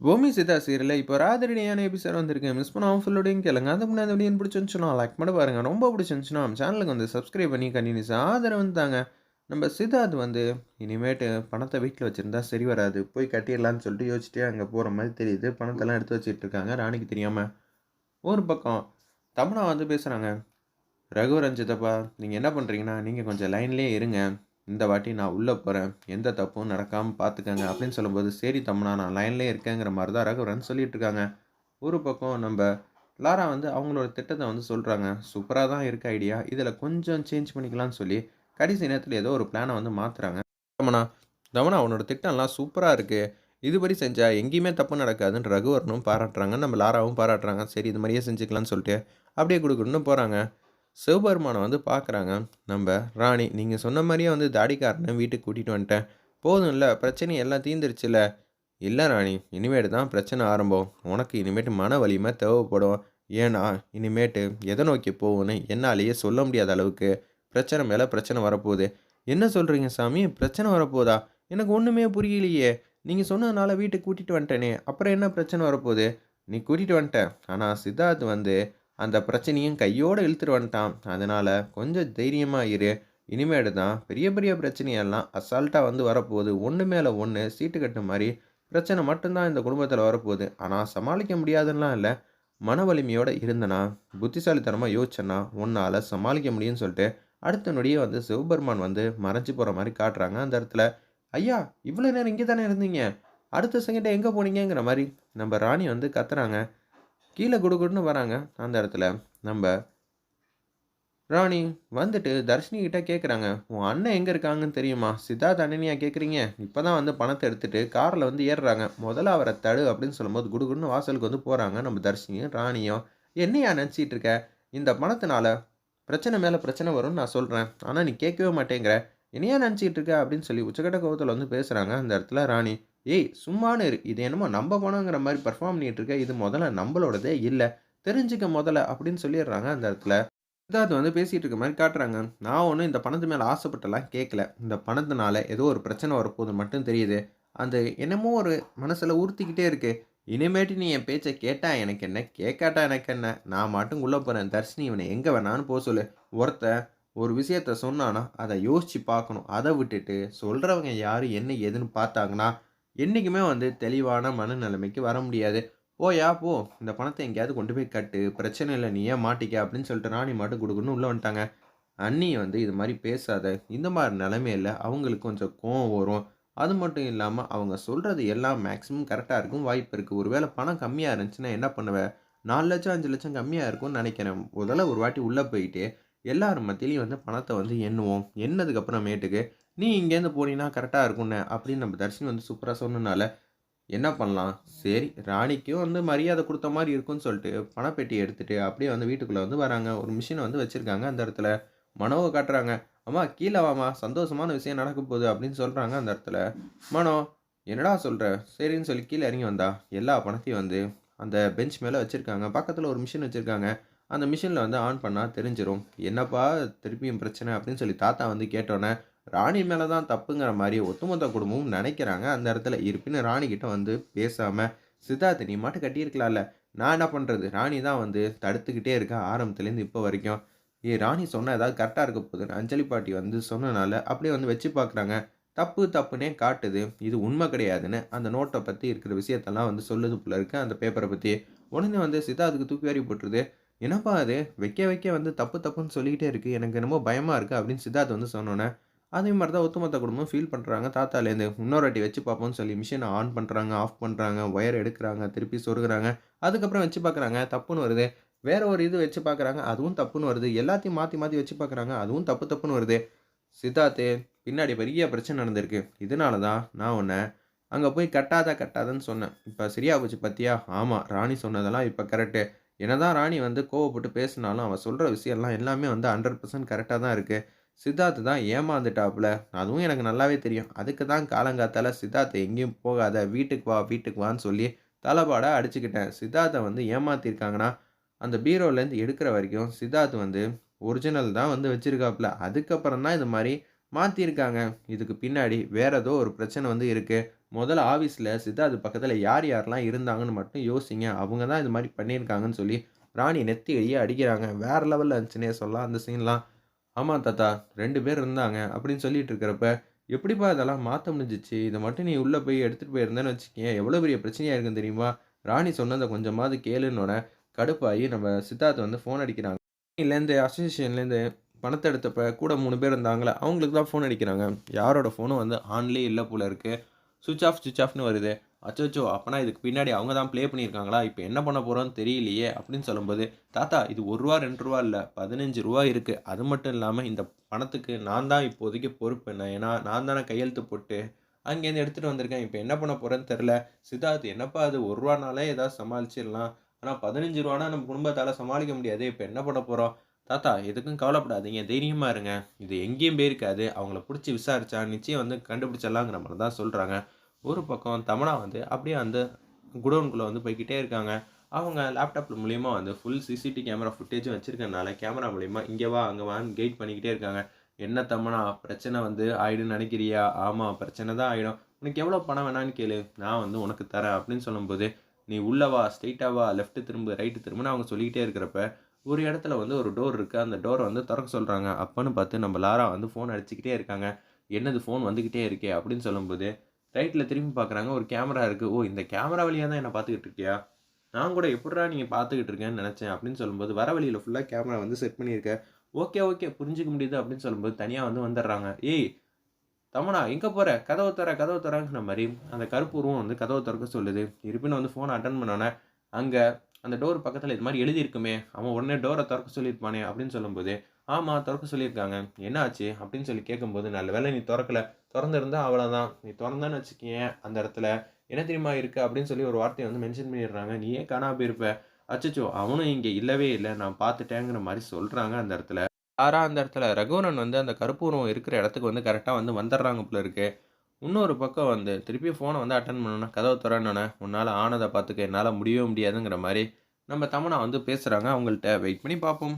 பூமி சிதா சீரில் இப்போ ராத்திரியான எபிசோட் வந்திருக்கு. மிஸ் பண்ணாமல் ஃபுல்லோடையும் கேளுங்க. அது முன்னாடி வீடியோ பிடிச்சிருந்துச்சுன்னா லைக் பண்ண பாருங்கள் ரொம்ப பிடிச்சிருந்துச்சுன்னா நம்ம சேனலுக்கு வந்து சப்ஸ்கிரைப் பண்ணி கண்டினியூஸ் ஆதரவு தாங்க. நம்ம சித்தார்த் வந்து இனிமேட்டு பணத்தை வீட்டில் வச்சுருந்தா சரி வராது. போய் கட்டிடலான்னு சொல்லிட்டு யோசிச்சுட்டே அங்கே போகிற மாதிரி தெரியுது. பணத்தெல்லாம் எடுத்து வச்சுட்டு இருக்காங்க. ராணிக்கு தெரியாமல் ஒரு பக்கம் தமனா வந்து பேசுகிறாங்க ரகுவரஞ்சிதப்பா நீங்கள் என்ன பண்ணுறீங்கன்னா நீங்கள் கொஞ்சம் லைன்லேயே இருங்க. இந்த வாட்டி நான் உள்ளே போகிறேன் எந்த தப்பும் நடக்காமல் பார்த்துக்கங்க அப்படின்னு சொல்லும்போது சரி தம்மனா நான் லைன்லேயே இருக்கேங்கிற மாதிரி தான் ரகுவரன் சொல்லிட்டு இருக்காங்க. ஒரு பக்கம் நம்ம லாரா வந்து அவங்களோட திட்டத்தை வந்து சொல்கிறாங்க சூப்பராக தான் இருக்க ஐடியா. இதில் கொஞ்சம் சேஞ்ச் பண்ணிக்கலாம்னு சொல்லி கடைசி நேரத்தில் ஏதோ ஒரு பிளானை வந்து மாற்றுறாங்க தமனா தமனா அவனோட திட்டம்லாம் சூப்பராக இருக்குது இதுபடி செஞ்சால் எங்கேயுமே தப்பு நடக்காதுன்னு ரகுவரனும் பாராட்டுறாங்க. நம்ம லாராவும் பாராட்டுறாங்க. சரி இது மாதிரியே செஞ்சுக்கலாம்னு சொல்லிட்டு அப்படியே கொடுக்கணும்னு போகிறாங்க சிவபெருமானை வந்து பார்க்குறாங்க. நம்ம ராணி நீங்கள் சொன்ன மாதிரியே வந்து தாடிக்காரனை வீட்டுக்கு கூட்டிகிட்டு வந்துட்டேன். போதும் இல்லை பிரச்சனை எல்லாம் தீந்துருச்சுல இல்லை ராணி இனிமேட்டு தான் பிரச்சனை ஆரம்பம். உனக்கு இனிமேட்டு மன வலிமை தேவைப்படும். ஏன்னா இனிமேட்டு எதை நோக்கி போகும்னு என்னாலேயே சொல்ல முடியாத அளவுக்கு பிரச்சனை மேலே பிரச்சனை வரப்போகுது. என்ன சொல்கிறீங்க சாமி? பிரச்சனை வரப்போதா? எனக்கு ஒன்றுமே புரியலையே. நீங்கள் சொன்னதுனால வீட்டுக்கு கூட்டிகிட்டு வந்துட்டேனே. அப்புறம் என்ன பிரச்சனை வரப்போகுது? நீ கூட்டிகிட்டு வந்துட்டேன் ஆனால் சித்தார்த் வந்து அந்த பிரச்சனையும் கையோடு இழுத்துட்டு வந்துட்டான். அதனால் கொஞ்சம் தைரியமாக இரு. இனிமேடு தான் பெரிய பெரிய பிரச்சனையெல்லாம் அசால்ட்டாக வந்து வரப்போகுது. ஒன்று மேலே ஒன்று சீட்டு கட்டு மாதிரி பிரச்சனை மட்டும்தான் இந்த குடும்பத்தில் வரப்போகுது. ஆனால் சமாளிக்க முடியாதுன்னெலாம் இல்லை. மன வலிமையோடு இருந்தனா புத்திசாலித்தனமாக யோசிச்சேன்னா உன்னால் சமாளிக்க முடியும்னு சொல்லிட்டு அடுத்த நொடியே வந்து சிவபெருமான் வந்து மறைஞ்சு போகிற மாதிரி காட்டுறாங்க அந்த இடத்துல. ஐயா இவ்வளோ நேரம் இங்கே தானே இருந்தீங்க? அடுத்த செகண்டை எங்கே போனீங்கங்கிற மாதிரி நம்ம ராணி வந்து கத்துறாங்க. கீழே குடுகுடுன்னு வராங்க அந்த இடத்துல. நம்ம ராணி வந்துட்டு தர்ஷினி கிட்ட கேட்குறாங்க உன் அண்ணன் எங்கே இருக்காங்கன்னு தெரியுமா? சித்தார்த் அண்ணனியா கேட்குறீங்க இப்போ தான் வந்து பணத்தை எடுத்துகிட்டு காரில் வந்து ஏறுறாங்க. முதல்ல அவரை தடு அப்படின்னு சொல்லும்போது குடுகுடுன்னு வாசலுக்கு வந்து போகிறாங்க நம்ம தர்ஷினியும் ராணியும். என்னையா நினச்சிட்டு இருக்க? இந்த பணத்தினால பிரச்சனை மேலே பிரச்சனை வரும்னு நான் சொல்கிறேன் ஆனால் நீ கேட்கவே மாட்டேங்கிற. என்னையா நினச்சிக்கிட்டு இருக்க அப்படின்னு சொல்லி உச்சக்கட்ட கோபத்தில் வந்து பேசுகிறாங்க அந்த இடத்துல ராணி ஏய் சும்மானு இரு. இது என்னமோ நம்ம பணங்கிற மாதிரி பர்ஃபார்ம் பண்ணிகிட்டு இருக்க இது முதல்ல நம்மளோடதே இல்லை. தெரிஞ்சுக்க முதல்ல அப்படின்னு சொல்லிடுறாங்க அந்த இடத்துல. சித்தார்த் வந்து பேசிகிட்டு இருக்க மாதிரி காட்டுறாங்க. நான் ஒன்றும் இந்த பணத்து மேலே ஆசைப்பட்டெல்லாம் கேட்கல இந்த பணத்தினால ஏதோ ஒரு பிரச்சனை வரப்போகுது மட்டும் தெரியுது. அந்த என்னமோ ஒரு மனசில் உறுத்திக்கிட்டே இருக்குது இனிமேட்டு நீ என் பேச்சை கேட்டால் எனக்கு என்ன? கேட்காட்டா எனக்கு என்ன? நான் மட்டும் உள்ளே போகிறேன் தர்ஷினி இவனை எங்கே வேணான்னு போக சொல்லு. ஒருத்தன் ஒரு விஷயத்த சொன்னான்னா அதை யோசித்து பார்க்கணும். அதை விட்டுட்டு சொல்கிறவங்க யார் என்ன ஏதுன்னு பார்த்தாங்கன்னா என்றைக்குமே வந்து தெளிவான மனநிலைமைக்கு வர முடியாது. போயா போ. இந்த பணத்தை எங்கேயாவது கொண்டு போய் கட்டு. பிரச்சனை இல்லை. நீ ஏன் மாட்டிக்க அப்படின்னு சொல்லிட்டு ராணி மாட்டு கொடுக்குன்னு உள்ளே வந்துட்டாங்க. அண்ணி வந்து இது மாதிரி பேசாத. இந்த மாதிரி நிலமையில அவங்களுக்கு கொஞ்சம் கோவம் வரும். அது மட்டும் இல்லாமல் அவங்க சொல்கிறது எல்லாம் மேக்ஸிமம் கரெக்டாக இருக்கும். வாய்ப்பு இருக்குது ஒருவேளை பணம் கம்மியாக இருந்துச்சுன்னா என்ன பண்ணுவேன் நாலு லட்சம் அஞ்சு லட்சம் கம்மியாக இருக்கும்னு நினைக்கிறேன். முதல்ல ஒரு வாட்டி உள்ளே போயிட்டு எல்லார் மத்தியிலையும் வந்து பணத்தை வந்து எண்ணுவோம். எண்ணதுக்கப்புறமேட்டுக்கு நீ இங்கேருந்து போனீங்கன்னா கரெக்டாக இருக்கும்னு அப்படின்னு நம்ம தர்ஷினி வந்து சூப்பராக சொன்னனால என்ன பண்ணலாம்? சரி ராணிக்கும் வந்து மரியாதை கொடுத்த மாதிரி இருக்கும்னு சொல்லிட்டு பணப்பெட்டி எடுத்துகிட்டு அப்படியே வந்து வீட்டுக்குள்ளே வந்து வராங்க. ஒரு மிஷினை வந்து வச்சுருக்காங்க அந்த இடத்துல. மனோவை காட்டுறாங்க. அம்மா கீழே வாமா சந்தோஷமான விஷயம் நடக்க போகுது அப்படின்னு சொல்கிறாங்க அந்த இடத்துல. மனோ என்னடா சொல்கிற சரின்னு சொல்லி கீழே இறங்கி வந்தா? எல்லா பணத்தையும் வந்து அந்த பெஞ்ச் மேலே வச்சுருக்காங்க. பக்கத்தில் ஒரு மிஷின் வச்சுருக்காங்க. அந்த மிஷினில் வந்து ஆன் பண்ணால் தெரிஞ்சிடும் என்னப்பா திருப்பியும் பிரச்சனை அப்படின்னு சொல்லி தாத்தா வந்து கேட்டோன்னே ராணி மேலே தான் தப்புங்கிற மாதிரி ஒத்துமொத்த குடும்பமும் நினைக்கிறாங்க. அந்த இடத்துல இருப்பினும் ராணிக்கிட்ட வந்து பேசாமல் சித்தார்த்த நீ மாட்டு கட்டியிருக்கலாம்ல நான் என்ன பண்ணுறது ராணி தான் வந்து தடுத்துக்கிட்டே இருக்கேன் ஆரம்பத்துலேருந்து இப்போ வரைக்கும். ஏ ராணி சொன்னால் ஏதாவது கரெக்டாக இருக்க போகுதுன்னு அஞ்சலி பாட்டி வந்து சொன்னனால அப்படியே வந்து வச்சு பார்க்குறாங்க தப்பு தப்புனே காட்டுது. இது உண்மை கிடையாதுன்னு அந்த நோட்டை பற்றி இருக்கிற விஷயத்தெல்லாம் வந்து சொல்லுது போல இருக்குது அந்த பேப்பரை பற்றி உடனே வந்து சித்தார்த்துக்கு தூக்கி வாரி போட்டுருது. என்னப்பா அது? வைக்க வைக்க வந்து தப்பு தப்புன்னு சொல்லிக்கிட்டே இருக்குது எனக்கு என்னமோ பயமாக இருக்குது அப்படின்னு சித்தார்த் வந்து சொன்னோன்னே அதே மாதிரி தான் ஒத்துமொத்த குடும்பம் ஃபீல் பண்ணுறாங்க தாத்தாலேருந்து இன்னொரு வாட்டி வச்சு பார்ப்போம்னு சொல்லி மிஷினை ஆன் பண்ணுறாங்க ஆஃப் பண்ணுறாங்க ஒயர் எடுக்கிறாங்க திருப்பி சொருகிறாங்க. அதுக்கப்புறம் வச்சு பார்க்குறாங்க தப்புன்னு வருது. வேற ஒரு இது வச்சு பார்க்குறாங்க அதுவும் தப்புன்னு வருது. எல்லாத்தையும் மாற்றி மாற்றி வச்சு பார்க்குறாங்க அதுவும் தப்பு தப்புன்னு வருது. சித்தார்த்து பின்னாடி பெரிய பிரச்சனை நடந்திருக்கு. இதனால தான் நான் உன்னை அங்கே போய் கட்டாதா கட்டாதன்னு சொன்னேன். இப்போ சரியா போச்சு பார்த்தியா ஆமாம் ராணி சொன்னதெல்லாம் இப்போ கரெக்டு என்னதான் ராணி வந்து கோவப்பட்டு பேசினாலும் அவன் சொல்கிற விஷயம்லாம் எல்லாமே வந்து ஹண்ட்ரட் பர்சன்ட் கரெக்டாக தான் இருக்குது சித்தார்த்து தான் ஏமாந்துட்டாப்புல. அதுவும் எனக்கு நல்லாவே தெரியும். அதுக்கு தான் காலங்காத்தால் சித்தார்த்தை எங்கேயும் போகாத வீட்டுக்கு வா வீட்டுக்கு வான்னு சொல்லி தலைப்பாட அடிச்சுக்கிட்டேன். சித்தார்த்தை வந்து ஏமாத்திருக்காங்கன்னா அந்த பீரோலேருந்து எடுக்கிற வரைக்கும் சித்தார்த் வந்து ஒரிஜினல் தான் வந்து வச்சுருக்காப்புல. அதுக்கப்புறம் தான் இது மாதிரி மாற்றிருக்காங்க இதுக்கு பின்னாடி வேற ஏதோ ஒரு பிரச்சனை வந்து இருக்குது முதல்ல ஆஃபீஸில் சித்தார்த்து பக்கத்தில் யார் யாரெல்லாம் இருந்தாங்கன்னு மட்டும் யோசிங்க. அவங்க தான் இது மாதிரி பண்ணியிருக்காங்கன்னு சொல்லி ராணி நெத்தி அடியே அடிக்கிறாங்க. வேறு லெவலில் இருந்துச்சுன்னே சொல்லலாம் அந்த சீன்லாம் ஆமாம் தாத்தா ரெண்டு பேர் இருந்தாங்க அப்படின்னு சொல்லிட்டு இருக்கிறப்ப எப்படிப்பா இதெல்லாம் மாற்ற முடிஞ்சிச்சு? இதை மட்டும் நீ உள்ளே போய் எடுத்துகிட்டு போயிருந்தேன்னு வச்சுக்கேன் எவ்வளோ பெரிய பிரச்சனையாக இருக்குன்னு தெரியுமா? ராணி சொன்னதை கொஞ்சமாவது கேளுன்னொன்னே கடுப்பாகி நம்ம சித்தார்த்தை வந்து ஃபோன் அடிக்கிறாங்க. இல்லேருந்து அசோசியேஷன்லேருந்து பணத்தை எடுத்தப்ப கூட மூணு பேர் இருந்தாங்களே அவங்களுக்கு தான் ஃபோன் அடிக்கிறாங்க. யாரோட ஃபோனும் வந்து ஆன்லேயே இல்லை போல இருக்குது சுவிச் ஆஃப் சுவிச் ஆஃப்னு வருது. அச்சோச்சோ அப்போனா இதுக்கு பின்னாடி அவங்க தான் ப்ளே பண்ணியிருக்காங்களா? இப்போ என்ன பண்ண போகிறோன்னு தெரியலையே அப்படின்னு சொல்லும்போது தாத்தா இது ஒரு ரூபா ரெண்டு ரூபா இல்லை பதினஞ்சு ரூபா இருக்குது அது மட்டும் இல்லாமல் இந்த பணத்துக்கு நான் தான் இப்போதைக்கு பொறுப்பு. என்ன ஏன்னா நான் தானே கையெழுத்து போட்டு அங்கேருந்து எடுத்துகிட்டு வந்திருக்கேன். இப்போ என்ன பண்ண போகிறேன்னு தெரில சித்தார்த் என்னப்பா அது ஒரு ரூபானாலே ஏதாவது சமாளிச்சிடலாம். ஆனால் பதினஞ்சு ரூபானா நம்ம குடும்பத்தால் சமாளிக்க முடியாது. இப்போ என்ன பண்ண போகிறோம் தாத்தா எதுக்கும் கவலைப்படாதீங்க. தைரியமாக இருங்க. இது எங்கேயும் போயிருக்காது. அவங்கள பிடிச்சி விசாரிச்சா நிச்சயம் வந்து கண்டுபிடிச்சிடலாங்கிற மாதிரி தான் சொல்கிறாங்க ஒரு பக்கம் தமனா வந்து அப்படியே அந்த குடோனுக்குள்ளே வந்து போய்கிட்டே இருக்காங்க. அவங்க லேப்டாப் மூலியமாக வந்து ஃபுல் சிசிடி கேமரா ஃபுட்டேஜும் வச்சுருக்கனால கேமரா மூலியமாக இங்கே வா அங்கே வான்னு கைட் பண்ணிக்கிட்டே இருக்காங்க. என்ன தமனா பிரச்சனை வந்து ஆயிடும்னு நினைக்கிறியா? ஆமாம் பிரச்சனை தான் ஆகிடும் உனக்கு எவ்வளோ பணம் வேணான்னு கேளு. நான் வந்து உனக்கு தரேன் அப்படின்னு சொல்லும்போது நீ உள்ளே வா ஸ்ட்ரெயிட்டாக வா லெஃப்ட்டு திரும்ப ரைட்டு திரும்புன்னு அவங்க சொல்லிக்கிட்டே இருக்கிறப்ப ஒரு இடத்துல வந்து ஒரு டோர் இருக்குது அந்த டோரை வந்து திறக்க சொல்கிறாங்க அப்போன்னு பார்த்து நம்ம லாரா வந்து ஃபோன் அடிச்சுக்கிட்டே இருக்காங்க. என்னது ஃபோன் வந்துக்கிட்டே இருக்கே அப்படின்னு சொல்லும்போது ரைட்டில் திரும்பி பார்க்குறாங்க ஒரு கேமரா இருக்குது ஓ இந்த கேமரா வழியாக தான் என்னை பார்த்துக்கிட்டு இருக்கியா? நான் கூட எப்படா நீங்கள் பார்த்துக்கிட்டு இருக்கேன்னு நினச்சேன் அப்படின்னு சொல்லும்போது வர வழியில் ஃபுல்லாக கேமரா வந்து செட் பண்ணியிருக்கேன் ஓகே ஓகே புரிஞ்சுக்க முடியுது அப்படின்னு சொல்லும்போது தனியாக வந்து வந்துடுறாங்க. ஏய் தமனா எங்கே போகிற கதவை தர கதவை தரங்கிற மாதிரி அந்த கருப்பு உருவம் வந்து கதவை திறக்க சொல்லுது. இருப்பினும் வந்து ஃபோனை அட்டன் பண்ணோன்னே அங்கே அந்த டோர் பக்கத்தில் இது மாதிரி எழுதியிருக்குமே அவன் உடனே டோரை திறக்க சொல்லியிருப்பானே அப்படின்னு சொல்லும்போது ஆமாம் திறக்க சொல்லியிருக்காங்க. என்ன ஆச்சு அப்படின்னு சொல்லி கேட்கும்போது நல்ல வேலை நீ திறக்கல. திறந்துருந்தா அவ்வளோதான் நீ திறந்தான்னு வச்சுக்கேன் அந்த இடத்துல. என்ன தெரியுமா இருக்குது அப்படின்னு சொல்லி ஒரு வார்த்தையை வந்து மென்ஷன் பண்ணிடுறாங்க. நீ ஏன் காணா போயிருப்ப அச்சச்சோ அவனும் இங்கே இல்லவே இல்லை. நான் பார்த்துட்டேங்கிற மாதிரி சொல்கிறாங்க அந்த இடத்துல. யாராக அந்த இடத்துல? ரகுவரன் வந்து அந்த கருப்பூரம் இருக்கிற இடத்துக்கு வந்து கரெக்டாக வந்து வந்துடுறாங்க போல இருக்கு. இன்னொரு பக்கம் வந்து திருப்பி ஃபோனை வந்து அட்டன் பண்ணோன்னா கதவை திறனோன்னே உன்னால் ஆனதை பார்த்துக்க என்னால் முடியவே முடியாதுங்கிற மாதிரி நம்ம தமனா வந்து பேசுகிறாங்க அவங்கள்ட்ட வெயிட் பண்ணி பார்ப்போம்.